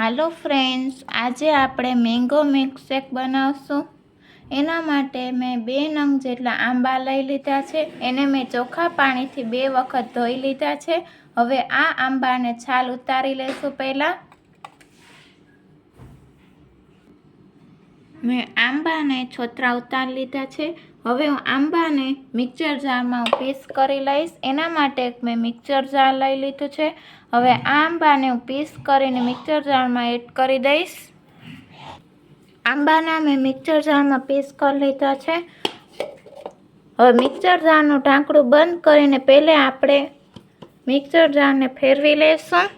હાલો friends, આજે આપણે mango milkshake બનાવશું. એના માટે મેં બે નંગ જેટલા આંબા લઈ લીધા છે. એને મેં ચોખ્ખા પાણીથી બે વખત ધોઈ લીધા છે. હવે આ આંબાને છાલ ઉતારી લઈશું પહેલાં. મેં આંબાને છોતરા ઉતારી લીધા છે. હવે હું આંબાને મિક્સર જારમાં હું પીસ કરી લઈશ. એના માટે મેં મિક્સર જાર લઈ લીધું છે. હવે આ આંબાને હું પીસ કરીને મિક્સર જારમાં એડ કરી દઈશ. આંબાના મેં મિક્સર જારમાં પીસ કરી લીધા છે. હવે મિક્સર જારનું ઢાંકણું બંધ કરીને પહેલે આપણે મિક્સર જારને ફેરવી લઈશું.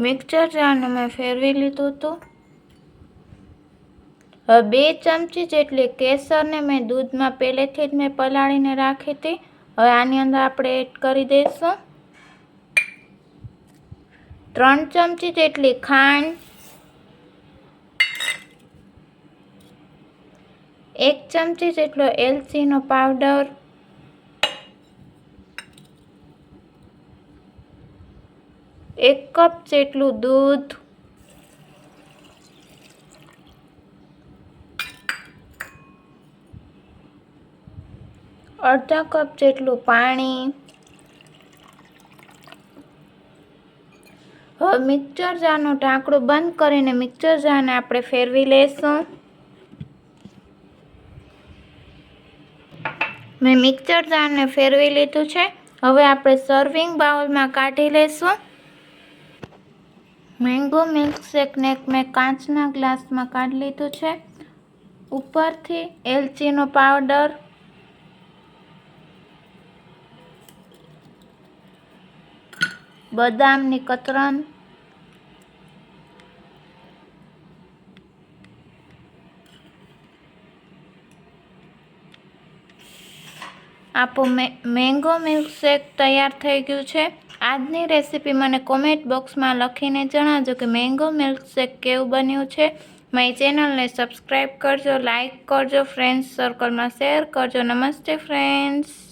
મિક્સર જારને મેં ફેરવી લીધું હતું. બે ચમચી જેટલી કેસરને મેં દૂધમાં પહેલેથી જ મેં પલાળીને રાખી હતી. હવે આની અંદર આપણે એડ કરી દઈશું. ત્રણ ચમચી જેટલી ખાંડ. એક ચમચી જેટલો એલચીનો પાવડર. એક કપ જેટલું દૂધ. અડધા કપ જેટલું પાણી. હવે મિક્સર જારનું ઢાંકણું બંધ કરીને મિક્સર જારને આપણે ફેરવી લઈશું મેં મિક્સર જારને ફેરવી લીધું છે. હવે આપણે સર્વિંગ બાઉલમાં કાઢી લઈશું મેંગો મિલ્કશેકને મેં કાચના ગ્લાસમાં કાઢી લીધું છે. ઉપરથી એલચીનો પાવડર બદામની કતરન આપણું મેંગો મિલ્કશેક તૈયાર થઈ ગયું છે. આજની રેસીપી મને કોમેન્ટ બોક્સમાં લખીને જણાવજો કે મેંગો મિલ્કશેક કેવું બન્યું છે. મારી ચેનલને સબસ્ક્રાઈબ કરજો લાઈક કરજો, ફ્રેન્ડ્સ સર્કલમાં શેર કરજો. નમસ્તે, ફ્રેન્ડ્સ.